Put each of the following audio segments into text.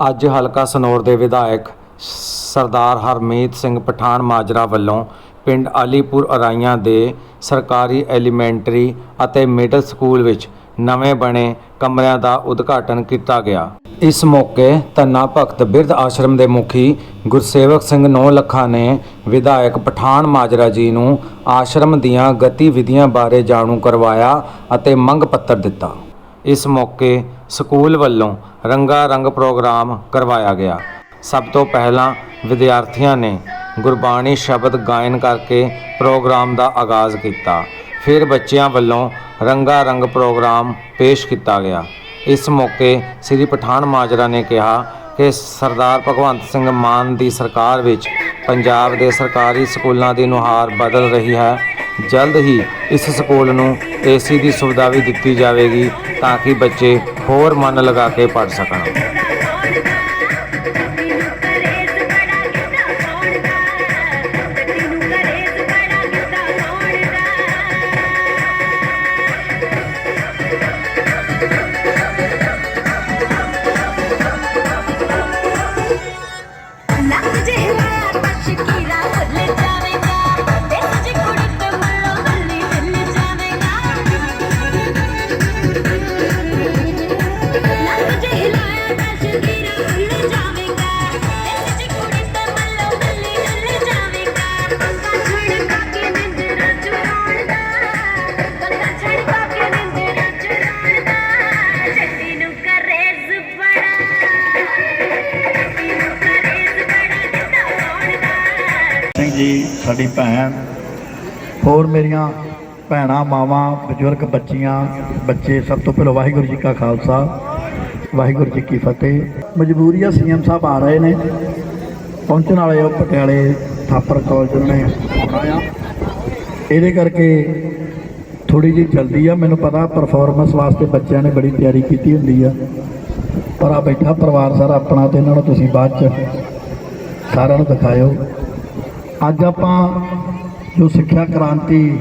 ਅੱਜ ਹਲਕਾ ਸਨੌਰ ਦੇ ਵਿਧਾਇਕ ਸਰਦਾਰ ਹਰਮੀਤ ਸਿੰਘ ਪਠਾਨ ਮਾਜਰਾ ਵੱਲੋਂ ਪਿੰਡ ਆਲੀਪੁਰ ਅਰਾਈਆਂ ਦੇ ਸਰਕਾਰੀ ਐਲੀਮੈਂਟਰੀ ਅਤੇ ਮਿਡਲ ਸਕੂਲ ਵਿੱਚ ਨਵੇਂ ਬਣੇ ਕਮਰਿਆਂ ਦਾ ਉਦਘਾਟਨ ਕੀਤਾ ਗਿਆ। ਇਸ ਮੌਕੇ ਧੰਨਾ ਭਗਤ ਬਿਰਧ ਆਸ਼ਰਮ ਦੇ ਮੁਖੀ ਗੁਰਸੇਵਕ ਸਿੰਘ ਨੌ ਲੱਖਾ ਨੇ ਵਿਧਾਇਕ ਪਠਾਨ ਮਾਜਰਾ ਜੀ ਨੂੰ ਆਸ਼ਰਮ ਦੀਆਂ ਗਤੀਵਿਧੀਆਂ ਬਾਰੇ ਜਾਣੂ ਕਰਵਾਇਆ ਅਤੇ ਮੰਗ ਪੱਤਰ ਦਿੱਤਾ। ਇਸ ਮੌਕੇ ਸਕੂਲ ਵੱਲੋਂ ਰੰਗਾ ਰੰਗ ਪ੍ਰੋਗਰਾਮ ਕਰਵਾਇਆ ਗਿਆ। ਸਭ ਤੋਂ ਪਹਿਲਾਂ ਵਿਦਿਆਰਥੀਆਂ ਨੇ ਗੁਰਬਾਣੀ ਸ਼ਬਦ ਗਾਇਨ ਕਰਕੇ ਪ੍ਰੋਗਰਾਮ ਦਾ ਆਗਾਜ਼ ਕੀਤਾ। ਫਿਰ ਬੱਚਿਆਂ ਵੱਲੋਂ ਰੰਗਾ ਰੰਗ ਪ੍ਰੋਗਰਾਮ ਪੇਸ਼ ਕੀਤਾ ਗਿਆ। ਇਸ ਮੌਕੇ ਸ੍ਰੀ ਪਠਾਨ ਮਾਜਰਾ ਨੇ ਕਿਹਾ ਕਿ ਸਰਦਾਰ ਭਗਵੰਤ ਸਿੰਘ ਮਾਨ ਦੀ ਸਰਕਾਰ ਵਿੱਚ ਪੰਜਾਬ ਦੇ ਸਰਕਾਰੀ ਸਕੂਲਾਂ ਦੀ ਨੁਹਾਰ ਬਦਲ ਰਹੀ ਹੈ। ਜਲਦ ਹੀ ਇਸ ਸਕੂਲ ਨੂੰ ਏਸੀ ਦੀ ਸੁਵਿਧਾ ਵੀ ਦਿੱਤੀ ਜਾਵੇਗੀ ਤਾਂ ਕਿ ਬੱਚੇ ਹੋਰ ਮਨ ਲਗਾ ਕੇ ਪੜ੍ਹ ਸਕਣ। ਜੀ, ਸਾਡੀ ਭੈਣ। ਹੋਰ ਮੇਰੀਆਂ ਭੈਣਾਂ, ਮਾਵਾਂ, ਬਜ਼ੁਰਗ, ਬੱਚੀਆਂ, ਬੱਚੇ, ਸਭ ਤੋਂ ਪਹਿਲਾਂ ਵਾਹਿਗੁਰੂ ਜੀ ਕਾ ਖਾਲਸਾ, ਵਾਹਿਗੁਰੂ ਜੀ ਕੀ ਫਤਿਹ। ਮਜਬੂਰੀ ਆ ਸੀਐਮ ਸਾਹਿਬ ਆ ਰਹੇ ਨੇ। ਪਹੁੰਚਣ ਵਾਲੇ ਉਹ ਪਟਿਆਲੇ ਥਾਪਰ ਕਾਲਜ ਨੇ ਆਉਣਾ ਇਹਦੇ ਕਰਕੇ ਥੋੜੀ ਜਿਹੀ ਜਲਦੀ ਆ, ਮੈਨੂੰ ਪਤਾ ਪਰਫਾਰਮੈਂਸ ਵਾਸਤੇ ਬੱਚਿਆਂ ਨੇ ਬੜੀ ਤਿਆਰੀ ਕੀਤੀ ਹੁੰਦੀ ਆ। ਪਰ ਆ ਬੈਠਾ ਪਰਿਵਾਰ ਸਾਰਾ ਆਪਣਾ ਤੇ ਇਹਨਾਂ ਨੂੰ ਤੁਸੀਂ ਬਾਅਦ ਚ ਸਾਰਿਆਂ ਨੂੰ ਦਿਖਾਇਓ। ਅੱਜ ਆਪਾਂ ਜੋ ਸਿੱਖਿਆ ਕ੍ਰਾਂਤੀ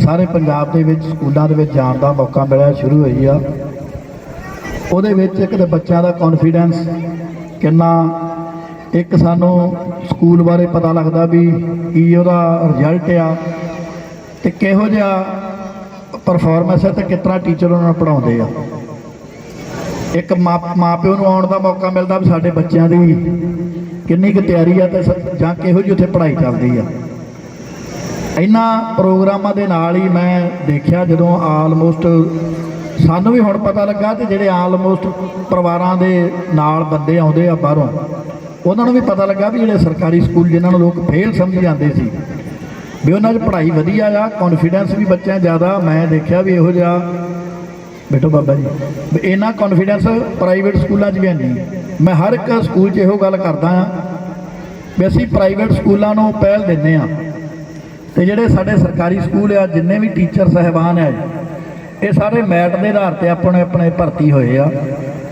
ਸਾਰੇ ਪੰਜਾਬ ਦੇ ਵਿੱਚ, ਸਕੂਲਾਂ ਦੇ ਵਿੱਚ ਜਾਣ ਦਾ ਮੌਕਾ ਮਿਲਿਆ, ਸ਼ੁਰੂ ਹੋਈ ਆ। ਉਹਦੇ ਵਿੱਚ ਇੱਕ ਤਾਂ ਬੱਚਿਆਂ ਦਾ ਕੌਨਫੀਡੈਂਸ ਕਿੰਨਾ, ਇੱਕ ਸਾਨੂੰ ਸਕੂਲ ਬਾਰੇ ਪਤਾ ਲੱਗਦਾ ਵੀ ਕੀ ਉਹਦਾ ਰਿਜ਼ਲਟ ਆ ਤੇ ਕਿਹੋ ਜਿਹਾ ਪਰਫਾਰਮੈਂਸ ਹੈ ਤੇ ਕਿਤਨਾ ਟੀਚਰ ਉਹਨਾਂ ਨੂੰ ਪੜਾਉਂਦੇ ਆ। ਇੱਕ ਮਾਂ ਮਾਪਿਓ ਨੂੰ ਆਉਣ ਦਾ ਮੌਕਾ ਮਿਲਦਾ ਵੀ ਸਾਡੇ ਬੱਚਿਆਂ ਦੀ ਕਿੰਨੀ ਕੁ ਤਿਆਰੀ ਆ ਤੇ ਸ- ਜਾਂ ਕਿਹੋ ਜਿਹੀ ਉੱਥੇ ਪੜ੍ਹਾਈ ਚੱਲਦੀ ਆ? ਇਹਨਾਂ ਪ੍ਰੋਗਰਾਮਾਂ ਦੇ ਨਾਲ ਹੀ ਮੈਂ ਦੇਖਿਆ ਜਦੋਂ ਆਲਮੋਸਟ ਸਾਨੂੰ ਵੀ ਹੁਣ ਪਤਾ ਲੱਗਾ ਤੇ ਜਿਹੜੇ ਆਲਮੋਸਟ ਪਰਿਵਾਰਾਂ ਦੇ ਨਾਲ ਬੰਦੇ ਆਉਂਦੇ ਆ ਬਾਹਰੋਂ, ਉਹਨਾਂ ਨੂੰ ਵੀ ਪਤਾ ਲੱਗਾ ਵੀ ਜਿਹੜੇ ਸਰਕਾਰੀ ਸਕੂਲ ਜਿਨ੍ਹਾਂ ਨੂੰ ਲੋਕ ਫੇਲ ਸਮਝ ਜਾਂਦੇ ਸੀ, ਵੀ ਉਹਨਾਂ 'ਚ ਪੜ੍ਹਾਈ ਵਧੀਆ ਆ ਕੌਨਫੀਡੈਂਸ ਵੀ ਬੱਚਿਆਂ ਜ਼ਿਆਦਾ, ਮੈਂ ਦੇਖਿਆ ਵੀ ਇਹੋ ਜਿਹਾ ਬੇਟੋ ਬਾਬਾ ਜੀ। ਵੀ ਇੰਨਾ ਕੌਨਫੀਡੈਂਸ ਪ੍ਰਾਈਵੇਟ ਸਕੂਲਾਂ 'ਚ ਵੀ ਹੈ ਨਹੀਂ। ਮੈਂ ਹਰ ਇੱਕ ਸਕੂਲ 'ਚ ਇਹੋ ਗੱਲ ਕਰਦਾ ਆ ਵੀ ਅਸੀਂ ਪ੍ਰਾਈਵੇਟ ਸਕੂਲਾਂ ਨੂੰ ਪਹਿਲ ਦਿੰਦੇ ਆ ਤੇ ਜਿਹੜੇ ਸਾਡੇ ਸਰਕਾਰੀ ਸਕੂਲ ਆ, ਜਿੰਨੇ ਵੀ ਟੀਚਰ ਸਹਿਬਾਨ ਆ, ਇਹ ਸਾਰੇ ਮੈਟ ਦੇ ਆਧਾਰ ਤੇ ਆਪਣੇ ਆਪਣੇ ਭਰਤੀ ਹੋਏ ਆ।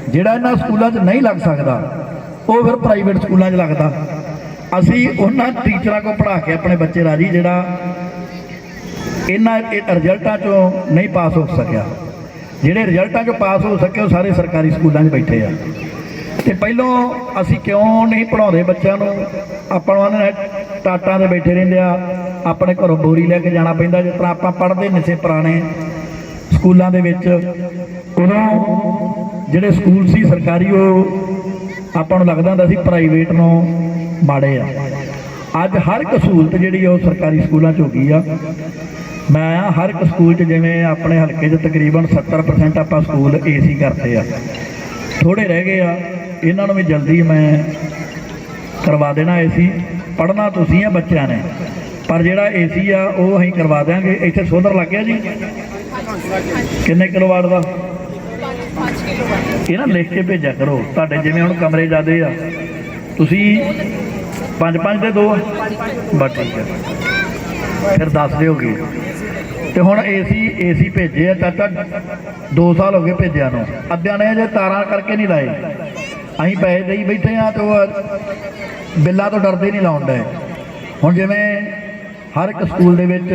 ਜਿਹੜਾ ਇਹਨਾਂ ਸਕੂਲਾਂ 'ਚ ਨਹੀਂ ਲੱਗ ਸਕਦਾ, ਉਹ ਫਿਰ ਪ੍ਰਾਈਵੇਟ ਸਕੂਲਾਂ 'ਚ ਲੱਗਦਾ। ਅਸੀਂ ਉਹਨਾਂ ਟੀਚਰਾਂ ਕੋਲ ਪੜ੍ਹਾ ਕੇ ਆਪਣੇ ਬੱਚੇ ਰਾਜੀ ਜਿਹੜਾ ਇਹਨਾਂ ਰਿਜ਼ਲਟਾਂ 'ਚੋਂ ਨਹੀਂ ਪਾਸ ਹੋ ਸਕਿਆ। ਜਿਹੜੇ ਰਿਜ਼ਲਟਾਂ 'ਚੋਂ ਪਾਸ ਹੋ ਸਕੇ ਉਹ ਸਾਰੇ ਸਰਕਾਰੀ ਸਕੂਲਾਂ 'ਚ ਬੈਠੇ ਆ। ਤੇ ਪਹਿਲੋਂ ਅਸੀਂ ਕਿਉਂ ਨਹੀਂ ਪੜਾਉਂਦੇ ਬੱਚਿਆਂ ਨੂੰ? ਆਪਾਂ ਨੂੰ ਉਹਨਾਂ ਟਾਟਾਂ ਤੇ ਬੈਠੇ ਰਹਿੰਦੇ ਆ। ਆਪਣੇ ਘਰੋਂ ਬੋਰੀ ਲੈ ਕੇ ਜਾਣਾ ਪੈਂਦਾ ਜਿਸ ਤਰ੍ਹਾਂ ਆਪਾਂ ਪੜ੍ਹਦੇ ਨਿਸੇ ਪੁਰਾਣੇ ਸਕੂਲਾਂ ਦੇ ਵਿੱਚ। ਉਦੋਂ ਜਿਹੜੇ ਸਕੂਲ ਸੀ ਸਰਕਾਰੀ, ਉਹ ਆਪਾਂ ਨੂੰ ਲੱਗਦਾ ਹੁੰਦਾ ਸੀ ਪ੍ਰਾਈਵੇਟ ਨੂੰ ਮਾੜੇ ਆ। ਅੱਜ ਹਰ ਇੱਕ ਸਹੂਲਤ ਜਿਹੜੀ ਆ ਉਹ ਸਰਕਾਰੀ ਸਕੂਲਾਂ 'ਚ ਹੋ ਗਈ ਆ। ਮੈਂ ਹਰ ਇੱਕ ਸਕੂਲ 'ਚ ਜਿਵੇਂ ਆਪਣੇ ਹਲਕੇ 'ਚ ਤਕਰੀਬਨ 70% ਆਪਾਂ ਸਕੂਲ ਏਸੀ ਕਰਤੇ ਆ। ਥੋੜੇ ਰਹਿ ਗਏ ਆ, ਇਹਨਾਂ ਨੂੰ ਵੀ ਜਲਦੀ ਮੈਂ ਕਰਵਾ ਦੇਣਾ ਏਸੀ ਪੜਨਾ ਤੁਸੀਂ ਆ, ਬੱਚਿਆਂ ਨੇ। ਪਰ ਜਿਹੜਾ ਏਸੀ ਆ, ਉਹ ਅਸੀਂ ਕਰਵਾ ਦਿਆਂਗੇ। ਇੱਥੇ ਸੋਲਰ ਲੱਗ ਗਿਆ ਜੀ? ਕਿੰਨੇ ਕਿਲੋਵਾਟ ਦਾ? ਇਹ ਨਾ ਲਿਖ ਕੇ ਭੇਜਿਆ ਕਰੋ। ਤੁਹਾਡੇ ਜਿਵੇਂ ਹੁਣ ਕਮਰੇ ਜਾਦੇ ਆ। ਤੁਸੀਂ ਪੰਜ ਪੰਜ ਦੇ ਦੋ? ਬਸ ਠੀਕ ਹੈ ਫਿਰ ਦੱਸ ਦਿਓਗੇ। ਤੇ ਹੁਣ ਏਸੀ ਏਸੀ ਭੇਜੇ ਆ ਚਾਚਾ। 2 ਸਾਲ ਹੋ ਗਏ ਭੇਜਿਆ ਨੂੰ। ਅੱਧਿਆਂ ਨੇ ਜੇ ਤਾਰਾਂ ਕਰਕੇ ਨਹੀਂ ਲਾਏ। ਅਸੀਂ ਪੈਸੇ ਦੇਈ ਬੈਠੇ ਆ ਤੇ ਉਹ ਬਿੱਲਾਂ ਤੋਂ ਡਰਦੇ ਨਹੀਂ ਲਾਉਣ ਡਏ। ਹੁਣ ਜਿਵੇਂ ਹਰ ਇੱਕ ਸਕੂਲ ਦੇ ਵਿੱਚ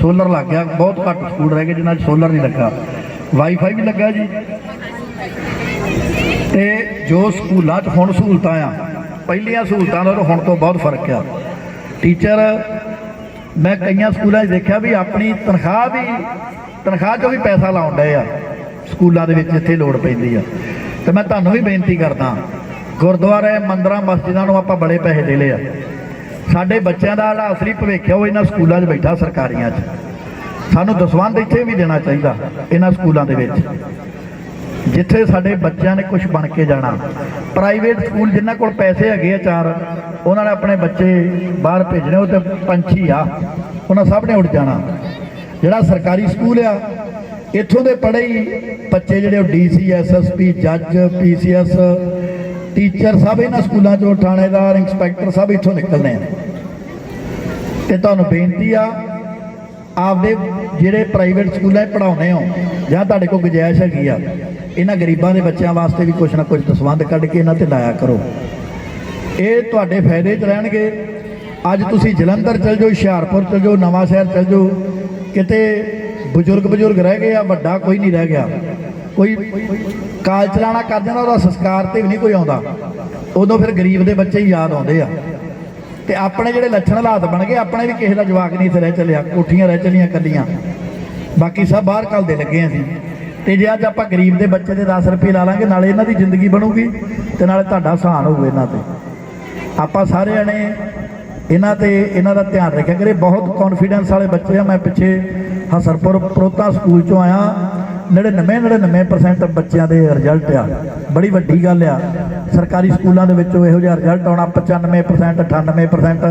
ਸੋਲਰ ਲੱਗ ਗਿਆ, ਬਹੁਤ ਘੱਟ ਸਕੂਲ ਰਹਿ ਗਏ ਜਿਨ੍ਹਾਂ 'ਚ ਸੋਲਰ ਨਹੀਂ ਲੱਗਾ। ਵਾਈਫਾਈ ਵੀ ਲੱਗਾ ਜੀ। ਤੇ ਜੋ ਸਕੂਲਾਂ 'ਚ ਹੁਣ ਸਹੂਲਤਾਂ ਆ, ਪਹਿਲੀਆਂ ਸਹੂਲਤਾਂ ਨਾਲੋਂ ਹੁਣ ਤੋਂ ਬਹੁਤ ਫ਼ਰਕ ਆ। ਟੀਚਰ ਮੈਂ ਕਈਆਂ ਸਕੂਲਾਂ 'ਚ ਦੇਖਿਆ ਵੀ ਆਪਣੀ ਤਨਖਾਹ ਵੀ, ਤਨਖਾਹ 'ਚੋਂ ਵੀ ਪੈਸਾ ਲਾਉਣ ਡਏ ਆ। ਸਕੂਲਾਂ ਦੇ ਵਿੱਚ ਜਿੱਥੇ ਲੋੜ ਪੈਂਦੀ ਆ। ਤੇ ਮੈਂ ਤੁਹਾਨੂੰ ਵੀ ਬੇਨਤੀ ਕਰਦਾ, ਗੁਰਦੁਆਰੇ, ਮੰਦਰਾਂ, ਮਸਜਿਦਾਂ ਨੂੰ ਆਪਾਂ ਬੜੇ ਪੈਸੇ ਦੇ ਲਏ ਆ। ਸਾਡੇ ਬੱਚਿਆਂ ਦਾ ਜਿਹੜਾ ਅਸਲੀ ਭਵਿੱਖ ਹੈ ਉਹ ਇਹਨਾਂ ਸਕੂਲਾਂ 'ਚ ਬੈਠਾ ਸਰਕਾਰੀਆਂ 'ਚ। ਸਾਨੂੰ ਦਸਵੰਧ ਇੱਥੇ ਵੀ ਦੇਣਾ ਚਾਹੀਦਾ, ਇਹਨਾਂ ਸਕੂਲਾਂ ਦੇ ਵਿੱਚ। ਜਿੱਥੇ ਸਾਡੇ ਬੱਚਿਆਂ ਨੇ ਕੁਝ ਬਣ ਕੇ ਜਾਣਾ। ਪ੍ਰਾਈਵੇਟ ਸਕੂਲ ਜਿਨ੍ਹਾਂ ਕੋਲ ਪੈਸੇ ਹੈਗੇ ਆ ਚਾਰ ਉਹਨਾਂ ਨੇ ਆਪਣੇ ਬੱਚੇ ਬਾਹਰ ਭੇਜਣੇ, ਉਹ ਤੇ ਪੰਛੀ ਆ। ਉਹਨਾਂ ਸਭ ਨੇ ਉੱਡ ਜਾਣਾ। ਜਿਹੜਾ ਸਰਕਾਰੀ ਸਕੂਲ ਆ, ਇੱਥੋਂ ਦੇ ਪੜ੍ਹੇ ਹੀ ਬੱਚੇ ਜਿਹੜੇ ਉਹ ਡੀਸੀ ਐਸਐਸਪੀ ਜੱਜ ਪੀਸੀਐਸ ਟੀਚਰ ਸਭ ਇਹਨਾਂ ਸਕੂਲਾਂ ਚੋਂ, ਥਾਣੇਦਾਰ, ਇੰਸਪੈਕਟਰ ਸਭ ਇੱਥੋਂ ਨਿਕਲਦੇ ਆ ਤੇ ਤੁਹਾਨੂੰ ਬੇਨਤੀ ਆ, ਆਪਦੇ ਜਿਹੜੇ ਪ੍ਰਾਈਵੇਟ ਸਕੂਲਾਂ 'ਚ ਪੜਾਉਨੇ ਹੋ, ਜਾਂ ਤੁਹਾਡੇ ਕੋਲ ਗੁੰਜਾਇਸ਼ ਹੈਗੀ ਆ, ਇਹਨਾਂ ਗਰੀਬਾਂ ਦੇ ਬੱਚਿਆਂ ਵਾਸਤੇ ਵੀ ਕੁਝ ਨਾ ਕੁਝ ਦਸਵੰਧ ਕੱਢ ਕੇ ਇਹਨਾਂ ਤੇ ਲਾਇਆ ਕਰੋ। ਇਹ ਤੁਹਾਡੇ ਫਾਇਦੇ 'ਚ ਰਹਿਣਗੇ। ਅੱਜ ਤੁਸੀਂ ਜਲੰਧਰ ਚਲ ਜਾਓ, ਹੁਸ਼ਿਆਰਪੁਰ ਚਲ ਜਾਓ, ਨਵਾਂ ਸ਼ਹਿਰ ਚਲ ਜਾਓ। ਕਿਤੇ ਬਜ਼ੁਰਗ ਬਜ਼ੁਰਗ ਰਹਿ ਗਏ ਆ, ਵੱਡਾ ਕੋਈ ਨਹੀਂ ਰਹਿ ਗਿਆ। ਕੋਈ ਕਾਲ ਚਲਾਣਾ ਕਰ ਜਾਂਦਾ, ਉਹਦਾ ਸੰਸਕਾਰ ਤੇ ਵੀ ਨਹੀਂ ਕੋਈ ਆਉਂਦਾ। ਉਦੋਂ ਫਿਰ ਗਰੀਬ ਦੇ ਬੱਚੇ ਹੀ ਯਾਦ ਆਉਂਦੇ ਆ। ਤੇ ਆਪਣੇ ਜਿਹੜੇ ਲੱਛਣ ਹਾਲਾਤ ਬਣ ਗਏ, ਆਪਣੇ ਵੀ ਕਿਸੇ ਦਾ ਜਵਾਕ ਨਹੀਂ ਇੱਥੇ ਰਹਿ ਚੱਲਿਆ, ਕੋਠੀਆਂ ਰਹਿ ਚੱਲੀਆਂ ਕੱਲੀਆਂ ਬਾਕੀ ਸਭ ਬਾਹਰ ਘੱਲਦੇ ਲੱਗੇ ਆਂ ਅਸੀਂ। ਤੇ ਜੇ ਅੱਜ ਆਪਾਂ ਗਰੀਬ ਦੇ ਬੱਚੇ ਦੇ 10 ਰੁਪਏ ਲਾ ਲਾਂਗੇ, ਨਾਲੇ ਇਹਨਾਂ ਦੀ ਜ਼ਿੰਦਗੀ ਬਣੂਗੀ ਤੇ ਨਾਲੇ ਤੁਹਾਡਾ ਸਹਾਨ ਹੋਊ ਇਹਨਾਂ ਤੇ। ਆਪਾਂ ਸਾਰੇ ਜਣੇ ਇਹਨਾਂ ਤੇ ਇਹਨਾਂ ਦਾ ਧਿਆਨ ਰੱਖਿਆ ਕਰੇ। ਬਹੁਤ ਕੌਨਫੀਡੈਂਸ ਵਾਲੇ ਬੱਚੇ ਆ। ਮੈਂ ਪਿੱਛੇ ਹਸਰਪੁਰ ਪ੍ਰੋਤਾ ਸਕੂਲ ਚੋਂ ਆਇਆ। 99 99% ਬੱਚਿਆਂ ਦੇ ਰਿਜ਼ਲਟ ਆ। ਬੜੀ ਵੱਡੀ ਗੱਲ ਆ। ਸਰਕਾਰੀ ਸਕੂਲਾਂ ਦੇ ਵਿੱਚੋਂ ਇਹੋ ਜਿਹਾ ਰਿਜ਼ਲਟ ਆਉਣਾ 95% 98%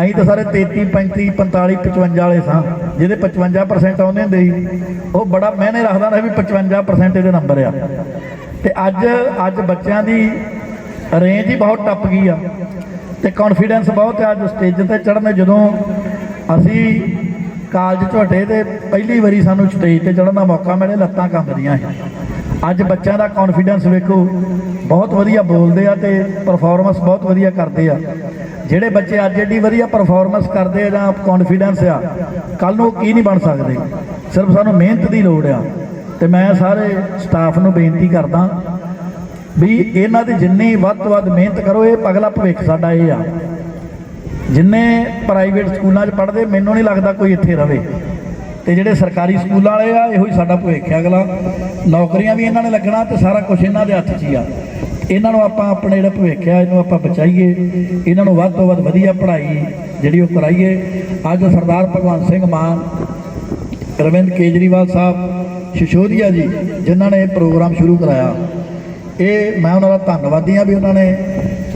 ਅਸੀਂ ਤਾਂ ਸਾਰੇ 33 35 45 55 ਵਾਲੇ ਸਾਂ। ਜਿਹਦੇ 55% ਆਉਂਦੇ ਹੁੰਦੇ ਸੀ, ਉਹ ਬੜਾ ਮੈਨੇ ਰੱਖਦਾ ਹੁੰਦਾ ਵੀ 55% ਇਹਦੇ ਨੰਬਰ ਆ। ਤੇ ਅੱਜ ਅੱਜ ਬੱਚਿਆਂ ਦੀ ਰੇਂਜ ਹੀ ਬਹੁਤ ਟੱਪ ਗਈ ਆ ਤੇ ਕੌਨਫੀਡੈਂਸ ਬਹੁਤ ਆ ਅੱਜ ਸਟੇਜ ਤੇ ਚੜ੍ਹਨ ਜਦੋਂ ਅਸੀਂ ਕਾਲਜ ਝੋਟੇ ਤੇ ਪਹਿਲੀ ਵਾਰੀ ਸਾਨੂੰ ਸਟੇਜ ਤੇ ਚੜ੍ਹਨ ਦਾ ਮੌਕਾ ਮਿਲੇ ਲੱਤਾਂ ਕੰਬਦੀਆਂ ਸੀ। ਅੱਜ ਬੱਚਿਆਂ ਦਾ ਕੌਨਫੀਡੈਂਸ ਵੇਖੋ, ਬਹੁਤ ਵਧੀਆ ਬੋਲਦੇ ਆ ਤੇ ਪਰਫਾਰਮੈਂਸ ਬਹੁਤ ਵਧੀਆ ਕਰਦੇ ਆ। ਜਿਹੜੇ ਬੱਚੇ ਅੱਜ ਏਡੀ ਵਧੀਆ ਪਰਫਾਰਮੈਂਸ ਕਰਦੇ ਆ ਜਾਂ ਕੌਨਫੀਡੈਂਸ ਆ ਕੱਲ ਨੂੰ ਉਹ ਕੀ ਨਹੀਂ ਬਣ ਸਕਦੇ? ਸਿਰਫ ਸਾਨੂੰ ਮਿਹਨਤ ਦੀ ਲੋੜ ਆ। ਤੇ ਮੈਂ ਸਾਰੇ ਸਟਾਫ ਨੂੰ ਬੇਨਤੀ ਕਰਦਾ ਵੀ ਇਹਨਾਂ ਦੀ ਜਿੰਨੀ ਵੱਧ ਤੋਂ ਵੱਧ ਮਿਹਨਤ ਕਰੋ, ਇਹ ਅਗਲਾ ਭਵਿੱਖ ਸਾਡਾ ਇਹ ਆ। ਜਿੰਨੇ ਪ੍ਰਾਈਵੇਟ ਸਕੂਲਾਂ 'ਚ ਪੜ੍ਹਦੇ, ਮੈਨੂੰ ਨਹੀਂ ਲੱਗਦਾ ਕੋਈ ਇੱਥੇ ਰਵੇ। ਤੇ ਜਿਹੜੇ ਸਰਕਾਰੀ ਸਕੂਲਾਂ ਵਾਲੇ ਆ, ਇਹੋ ਹੀ ਸਾਡਾ ਭਵਿੱਖ ਆ ਅਗਲਾ। ਨੌਕਰੀਆਂ ਵੀ ਇਹਨਾਂ ਨੇ ਲੱਗਣਾ ਤੇ ਸਾਰਾ ਕੁਝ ਇਹਨਾਂ ਦੇ ਹੱਥ 'ਚ ਹੀ ਆ। ਇਹਨਾਂ ਨੂੰ ਆਪਾਂ ਆਪਣੇ ਜਿਹੜਾ ਭਵਿੱਖ ਆ, ਇਹਨੂੰ ਆਪਾਂ ਬਚਾਈਏ। ਇਹਨਾਂ ਨੂੰ ਵੱਧ ਤੋਂ ਵੱਧ ਵਧੀਆ ਪੜ੍ਹਾਈ ਜਿਹੜੀ ਉਹ ਕਰਾਈਏ। ਅੱਜ ਸਰਦਾਰ ਭਗਵੰਤ ਸਿੰਘ ਮਾਨ, ਅਰਵਿੰਦ ਕੇਜਰੀਵਾਲ ਸਾਹਿਬ, ਸ਼ਿਸ਼ੋਦੀਆ ਜੀ, ਜਿਨ੍ਹਾਂ ਨੇ ਇਹ ਪ੍ਰੋਗਰਾਮ ਸ਼ੁਰੂ ਕਰਾਇਆ। ਇਹ ਮੈਂ ਉਹਨਾਂ ਦਾ ਧੰਨਵਾਦੀ ਆ ਵੀ ਉਹਨਾਂ ਨੇ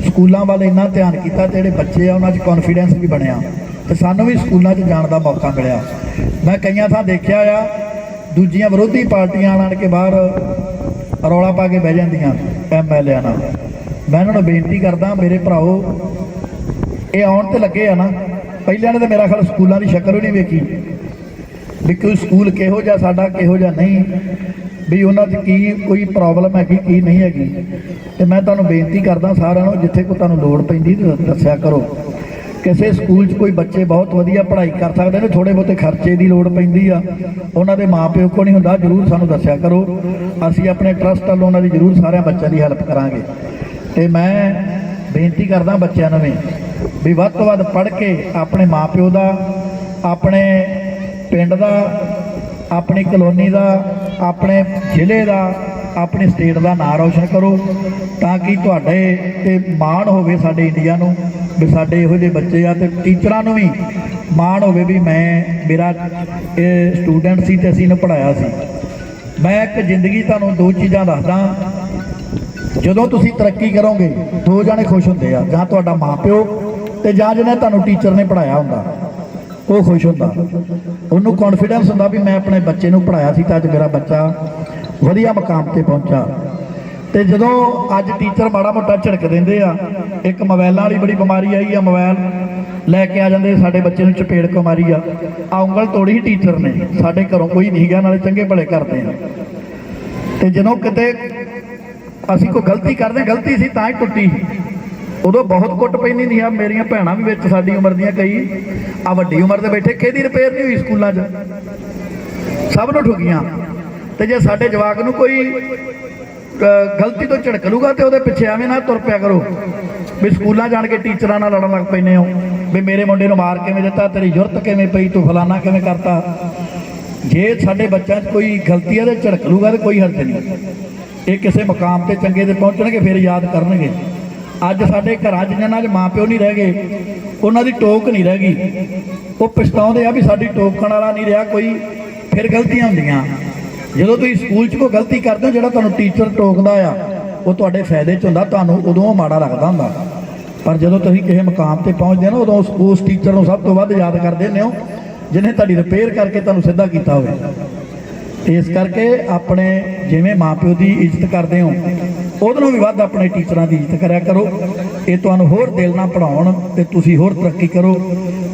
ਸਕੂਲਾਂ ਵੱਲ ਇੰਨਾ ਧਿਆਨ ਕੀਤਾ ਤੇ ਜਿਹੜੇ ਬੱਚੇ ਆ, ਉਹਨਾਂ 'ਚ ਕੌਨਫੀਡੈਂਸ ਵੀ ਬਣਿਆ। ਤੇ ਸਾਨੂੰ ਵੀ ਸਕੂਲਾਂ 'ਚ ਜਾਣ ਦਾ ਮੌਕਾ ਮਿਲਿਆ। ਮੈਂ ਕਈਆਂ ਥਾਂ ਦੇਖਿਆ ਆ, ਦੂਜੀਆਂ ਵਿਰੋਧੀ ਪਾਰਟੀਆਂ ਆਣ ਕੇ ਬਾਹਰ ਰੌਲਾ ਪਾ ਕੇ ਬਹਿ ਜਾਂਦੀਆਂ ਐਮਐਲਏ ਨਾਲ। ਮੈਂ ਉਹਨਾਂ ਨੂੰ ਬੇਨਤੀ ਕਰਦਾ, ਮੇਰੇ ਭਰਾਓ, ਇਹ ਆਉਣ ਤੇ ਲੱਗੇ ਆ ਨਾ ਪਹਿਲਾਂ ਨੇ ਤਾਂ ਮੇਰਾ ਖਿਆਲ ਸਕੂਲਾਂ ਦੀ ਸ਼ਕਲ ਵੀ ਨਹੀਂ ਵੇਖੀ। ਵੀ ਕੋਈ ਸਕੂਲ ਕਿਹੋ ਜਿਹਾ, ਸਾਡਾ ਕਿਹੋ ਜਿਹਾ ਨਹੀਂ। ਵੀ ਉਹਨਾਂ 'ਚ ਕੀ ਕੋਈ ਪ੍ਰੋਬਲਮ ਹੈਗੀ, ਕੀ ਨਹੀਂ ਹੈਗੀ। ਤੇ ਮੈਂ ਤੁਹਾਨੂੰ ਬੇਨਤੀ ਕਰਦਾ ਸਾਰਿਆਂ ਨੂੰ, ਜਿੱਥੇ ਕੋਈ ਤੁਹਾਨੂੰ ਲੋੜ ਪੈਂਦੀ ਤੇ ਦੱਸਿਆ ਕਰੋ। ਕਿਸੇ ਸਕੂਲ 'ਚ ਕੋਈ ਬੱਚੇ ਬਹੁਤ ਵਧੀਆ ਪੜ੍ਹਾਈ ਕਰ ਸਕਦੇ ਨੇ ਥੋੜੇ ਬਹੁਤੇ ਖਰਚੇ ਦੀ ਲੋੜ ਪੈਂਦੀ ਆ। ਉਹਨਾਂ ਦੇ ਮਾਪਿਓ ਕੋ ਨਹੀਂ ਹੁੰਦਾ, ਜਰੂਰ ਸਾਨੂੰ ਦੱਸਿਆ ਕਰੋ। ਅਸੀਂ ਆਪਣੇ ਟਰਸਟ ਵੱਲੋਂ ਉਹਨਾਂ ਦੀ ਜਰੂਰ ਸਾਰਿਆਂ ਬੱਚਿਆਂ ਦੀ ਹੈਲਪ ਕਰਾਂਗੇ। ਤੇ ਮੈਂ ਬੇਨਤੀ ਕਰਦਾ ਬੱਚਿਆਂ ਨੂੰ ਵੀ ਵੀ ਵੱਧ ਤੋਂ ਵੱਧ ਪੜ੍ਹ ਕੇ ਆਪਣੇ ਮਾਪਿਓ ਦਾ, ਆਪਣੇ ਪਿੰਡ ਦਾ, ਆਪਣੀ ਕਲੋਨੀ ਦਾ ਆਪਣੇ ਜ਼ਿਲ੍ਹੇ ਦਾ, ਆਪਣੀ ਸਟੇਟ ਦਾ ਨਾਂ ਰੌਸ਼ਨ ਕਰੋ ਤਾਂ ਕਿ ਤੁਹਾਡੇ ਤੇ ਮਾਣ ਹੋਵੇ ਸਾਡੇ ਇੰਡੀਆ ਨੂੰ, ਵੀ ਸਾਡੇ ਇਹੋ ਜਿਹੇ ਬੱਚੇ ਆ ਤੇ ਟੀਚਰਾਂ ਨੂੰ ਵੀ ਮਾਣ ਹੋਵੇ ਵੀ ਮੈਂ, ਮੇਰਾ ਇਹ ਸਟੂਡੈਂਟ ਸੀ ਤੇ ਅਸੀਂ ਇਹਨੂੰ ਪੜਾਇਆ ਸੀ। ਮੈਂ ਇੱਕ ਜ਼ਿੰਦਗੀ ਤੁਹਾਨੂੰ ਦੋ ਚੀਜ਼ਾਂ ਦੱਸਦਾ। ਜਦੋਂ ਤੁਸੀਂ ਤਰੱਕੀ ਕਰੋਗੇ, ਦੋ ਜਾਣੇ ਖੁਸ਼ ਹੁੰਦੇ ਆ, ਜਾਂ ਤੁਹਾਡਾ ਮਾਪਿਓ ਤੇ ਜਾਂ ਜਿਹਨੇ ਤੁਹਾਨੂੰ ਟੀਚਰ ਨੇ ਪੜਾਇਆ ਹੁੰਦਾ। ਉਹ ਖੁਸ਼ ਹੁੰਦਾ। ਉਹਨੂੰ ਕੌਨਫੀਡੈਂਸ ਹੁੰਦਾ ਵੀ ਮੈਂ ਆਪਣੇ ਬੱਚੇ ਨੂੰ ਪੜਾਇਆ ਸੀ ਤਾਂ ਅੱਜ ਮੇਰਾ ਬੱਚਾ ਵਧੀਆ ਮਕਾਮ ਤੇ ਪਹੁੰਚਾ। ਤੇ ਜਦੋਂ ਅੱਜ ਟੀਚਰ ਮਾੜਾ ਮੋਟਾ ਝਿੜਕ ਦਿੰਦੇ ਆ, ਇੱਕ ਮੋਬਾਈਲਾਂ ਵਾਲੀ ਬੜੀ ਬਿਮਾਰੀ ਆਈ ਆ ਮੋਬਾਈਲ ਲੈ ਕੇ ਆ ਜਾਂਦੇ ਸਾਡੇ ਬੱਚੇ ਨੂੰ ਚਪੇੜ ਕੋ ਮਾਰੀ ਆ। ਆ ਉਂਗਲ ਤੋੜੀ ਟੀਚਰ ਨੇ, ਸਾਡੇ ਘਰੋਂ ਕੋਈ ਨਹੀਂ ਗਿਆ, ਨਾਲੇ ਚੰਗੇ ਭਲੇ ਕਰਦੇ ਆ। ਤੇ ਜਦੋਂ ਕਿਤੇ ਅਸੀਂ ਕੋਈ ਗਲਤੀ ਕਰਦੇ, ਗਲਤੀ ਸੀ ਤਾਂ ਹੀ ਟੁੱਟੀ। ਉਦੋਂ ਬਹੁਤ ਕੁੱਟ ਪੈਂਦੀ ਨਹੀਂ ਆ ਮੇਰੀਆਂ ਭੈਣਾਂ ਵੀ ਵਿੱਚ ਸਾਡੀ ਉਮਰ ਦੀਆਂ ਕਈ। ਆ ਵੱਡੀ ਉਮਰ ਦੇ ਬੈਠੇ, ਕਿਹਦੀ ਰਿਪੇਅਰ ਨਹੀਂ ਹੋਈ ਸਕੂਲਾਂ 'ਚ? ਸਭ ਨੂੰ ਠੁਕੀਆਂ ਤੇ ਜੇ ਸਾਡੇ ਜਵਾਕ ਨੂੰ ਕੋਈ ਗਲਤੀ ਤੋਂ ਝੜਕ ਲੂਗਾ ਤੇ ਉਹਦੇ ਪਿੱਛੇ ਐਵੇਂ ਨਾ ਤੁਰ ਪਿਆ ਕਰੋ। ਵੀ ਸਕੂਲਾਂ ਜਾਣ ਕੇ ਟੀਚਰਾਂ ਨਾਲ ਲੜਨ ਲੱਗ ਪੈਨੇ ਹੋ। ਵੀ ਮੇਰੇ ਮੁੰਡੇ ਨੂੰ ਮਾਰ ਕਿਵੇਂ ਦਿੱਤਾ, ਤੇਰੀ ਜ਼ਰੂਰਤ ਕਿਵੇਂ ਪਈ, ਤੂੰ ਫਲਾਨਾ ਕਿਵੇਂ ਕਰਤਾ? ਜੇ ਸਾਡੇ ਬੱਚਿਆਂ 'ਚ ਕੋਈ ਗਲਤੀ ਹੈ ਤੇ ਝੜਕ ਲੂਗਾ ਤੇ ਕੋਈ ਹਰਜ ਨਹੀਂ। ਇਹ ਕਿਸੇ ਮਕਾਮ ਤੇ ਚੰਗੇ ਤੇ ਪਹੁੰਚਣਗੇ, ਫਿਰ ਯਾਦ ਕਰਨਗੇ। ਅੱਜ ਸਾਡੇ ਘਰਾਂ 'ਚ ਜਿਨ੍ਹਾਂ 'ਚ ਮਾਪਿਓ ਨਹੀਂ ਰਹਿ ਗਏ, ਉਹਨਾਂ ਦੀ ਟੋਕ ਨਹੀਂ ਰਹਿ ਗਈ। ਉਹ ਪਛਤਾਉਂਦੇ ਆ ਵੀ ਸਾਡੀ ਟੋਕਣ ਵਾਲਾ ਨਹੀਂ ਰਿਹਾ, ਕੋਈ ਫਿਰ ਗਲਤੀਆਂ ਹੁੰਦੀਆਂ। ਜਦੋਂ ਤੁਸੀਂ ਸਕੂਲ 'ਚ ਕੋਈ ਗਲਤੀ ਕਰਦੇ ਹੋ, ਜਿਹੜਾ ਤੁਹਾਨੂੰ ਟੀਚਰ ਟੋਕਦਾ ਆ, ਉਹ ਤੁਹਾਡੇ ਫਾਇਦੇ 'ਚ ਹੁੰਦਾ, ਤੁਹਾਨੂੰ ਉਦੋਂ ਮਾੜਾ ਲੱਗਦਾ ਹੁੰਦਾ। ਪਰ ਜਦੋਂ ਤੁਸੀਂ ਕਿਸੇ ਮਕਾਮ ਤੇ ਪਹੁੰਚਦੇ ਹੋ ਉਦੋਂ ਉਸ- ਟੀਚਰ ਨੂੰ ਸਭ ਤੋਂ ਵੱਧ ਯਾਦ ਕਰਦੇ ਹੁੰਦੇ ਹੋ, ਜਿਹਨੇ ਤੁਹਾਡੀ ਰਿਪੇਅਰ ਕਰਕੇ ਤੁਹਾਨੂੰ ਸਿੱਧਾ ਕੀਤਾ ਹੋਵੇ। ਇਸ ਕਰਕੇ ਆਪਣੇ ਜਿਵੇਂ ਮਾਪਿਓ ਦੀ ਇੱਜ਼ਤ ਕਰਦੇ ਹੋ ਉਹਦੇ ਨਾਲੋਂ ਵੀ ਵੱਧ ਆਪਣੇ ਟੀਚਰਾਂ ਦੀ ਇੱਜ਼ਤ ਕਰਿਆ ਕਰੋ ਇਹ ਤੁਹਾਨੂੰ ਹੋਰ ਦਿਲ ਨਾਲ ਪੜਾਉਣ ਤੇ ਤੁਸੀਂ ਹੋਰ ਤਰੱਕੀ ਕਰੋ।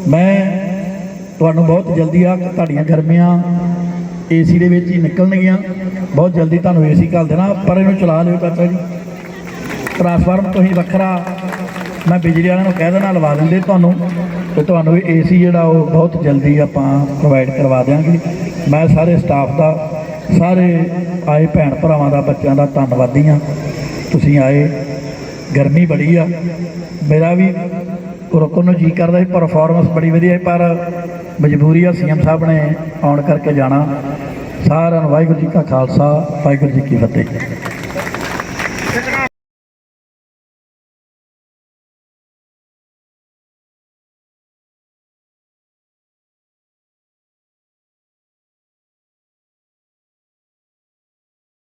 ਮੈਂ ਤੁਹਾਨੂੰ ਬਹੁਤ ਜਲਦੀ ਆ ਤੁਹਾਡੀਆਂ ਗਰਮੀਆਂ ਏਸੀ ਦੇ ਵਿੱਚ ਹੀ ਨਿਕਲਣਗੀਆਂ। ਬਹੁਤ ਜਲਦੀ ਤੁਹਾਨੂੰ ਏਸੀ ਘੱਲ ਦੇਣਾ, ਪਰ ਇਹਨੂੰ ਚਲਾ ਲਿਓ ਚਾਚਾ ਜੀ। ਟ੍ਰਾਂਸਫਾਰਮ ਤੋਂ ਹੀ ਵੱਖਰਾ ਮੈਂ ਬਿਜਲੀ ਵਾਲਿਆਂ ਨੂੰ ਕਹਿ ਦੇਣਾ ਲਵਾ ਦਿੰਦੇ ਤੁਹਾਨੂੰ। ਤੇ ਤੁਹਾਨੂੰ ਏਸੀ ਜਿਹੜਾ ਉਹ ਬਹੁਤ ਜਲਦੀ ਆਪਾਂ ਪ੍ਰੋਵਾਈਡ ਕਰਵਾ ਦਿਆਂਗੇ। ਮੈਂ ਸਾਰੇ ਸਟਾਫ ਦਾ, ਸਾਰੇ ਆਏ ਭੈਣ ਭਰਾਵਾਂ ਦਾ, ਬੱਚਿਆਂ ਦਾ ਧੰਨਵਾਦੀ ਹਾਂ। ਤੁਸੀਂ ਆਏ, ਗਰਮੀ ਬੜੀ ਆ। ਮੇਰਾ ਵੀ ਰੁਕਣ ਨੂੰ ਜੀ ਕਰਦਾ ਸੀ ਪਰਫਾਰਮੈਂਸ ਬੜੀ ਵਧੀਆ ਹੈ ਪਰ ਮਜਬੂਰੀ ਆ, ਸੀਐਮ ਸਾਹਿਬ ਨੇ ਆਉਣ ਕਰਕੇ ਜਾਣਾ। ਸਾਰਿਆਂ ਨੂੰ ਵਾਹਿਗੁਰੂ ਜੀ ਕਾ ਖਾਲਸਾ, ਵਾਹਿਗੁਰੂ ਜੀ ਕੀ ਫਤਿਹ।